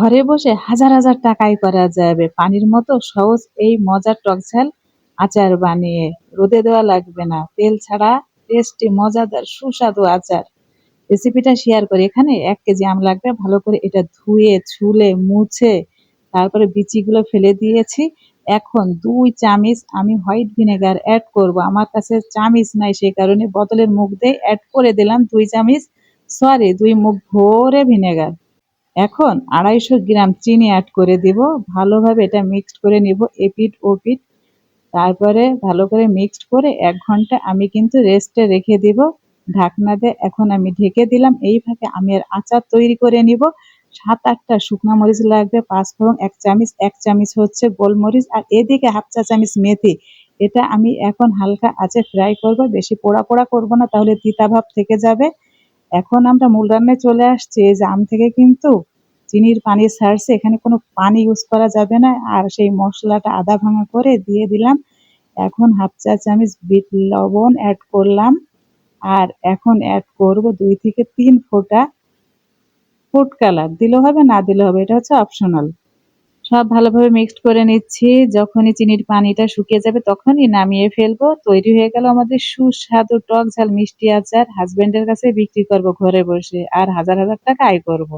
ঘরে বসে হাজার হাজার টাকাই করা যাবে। পানির মতো সহজ এই মজার টক ঝাল আচার বানিয়ে রোদে দেওয়া লাগবে না। তেল ছাড়া টেস্টি, মজাদার, সুস্বাদু আচার। রেসিপিটা শেয়ার করি এখানে এক কেজি আম লাগবে। ভালো করে এটা ধুয়ে, ছুলে, মুছে তারপরে বিচিগুলো ফেলে দিয়েছি। এখন দুই চামিচ আমি হোয়াইট ভিনেগার অ্যাড করব। আমার কাছে চামিচ নাই সেই কারণে বোতলের মুখ দিয়ে অ্যাড করে দিলাম দুই চামিচ। সরি, দুই মুখ ভরে ভিনেগার। এখন আড়াইশো গ্রাম চিনি অ্যাড করে দিব। ভালোভাবে এটা মিক্সড করে নিব এপিট ওপিট তারপরে ভালো করে মিক্সড করে এক ঘণ্টা আমি কিন্তু রেস্টে রেখে দিব। ঢাকনা দিয়ে এখন আমি ঢেকে দিলাম। এই ফাঁকে আমি আর আচার তৈরি করে নিব। সাত আটটা শুকনো মরিচ লাগবে, পাঁচ ফোড়ন, এক চামচ এক চামচ হচ্ছে গোলমরিচ আর এদিকে হাফ চা চামচ মেথি। এটা আমি এখন হালকা আঁচে ফ্রাই করব। বেশি পোড়া পোড়া করব না, তাহলে তিতাভাব থেকে যাবে। এখন আমরা মূল রান্নায় চলে আসছি। এই যে আম থেকে কিন্তু চিনির পানি ছাড়ছে এখানে কোনো পানি ইউজ করা যাবে না। আর সেই মশলাটা আদা ভাঙা করে দিয়ে দিলাম। এখন হাফ চা চামচ বিট লবণ অ্যাড করলাম। আর এখন অ্যাড করব দুই থেকে তিন ফোঁটা ফুড কালার দিলেও হবে, না দিলেও হবে, এটা হচ্ছে অপশনাল সব ভালোভাবে মিক্সড করে নিচ্ছি। যখনই চিনির পানিটা শুকিয়ে যাবে তখনই নামিয়ে ফেলব। তৈরি হয়ে গেল আমাদের সুস্বাদু টক ঝাল, মিষ্টি আচার। হাজবেন্ডের কাছে বিক্রি করব ঘরে বসে। আর হাজার হাজার টাকা আয় করব।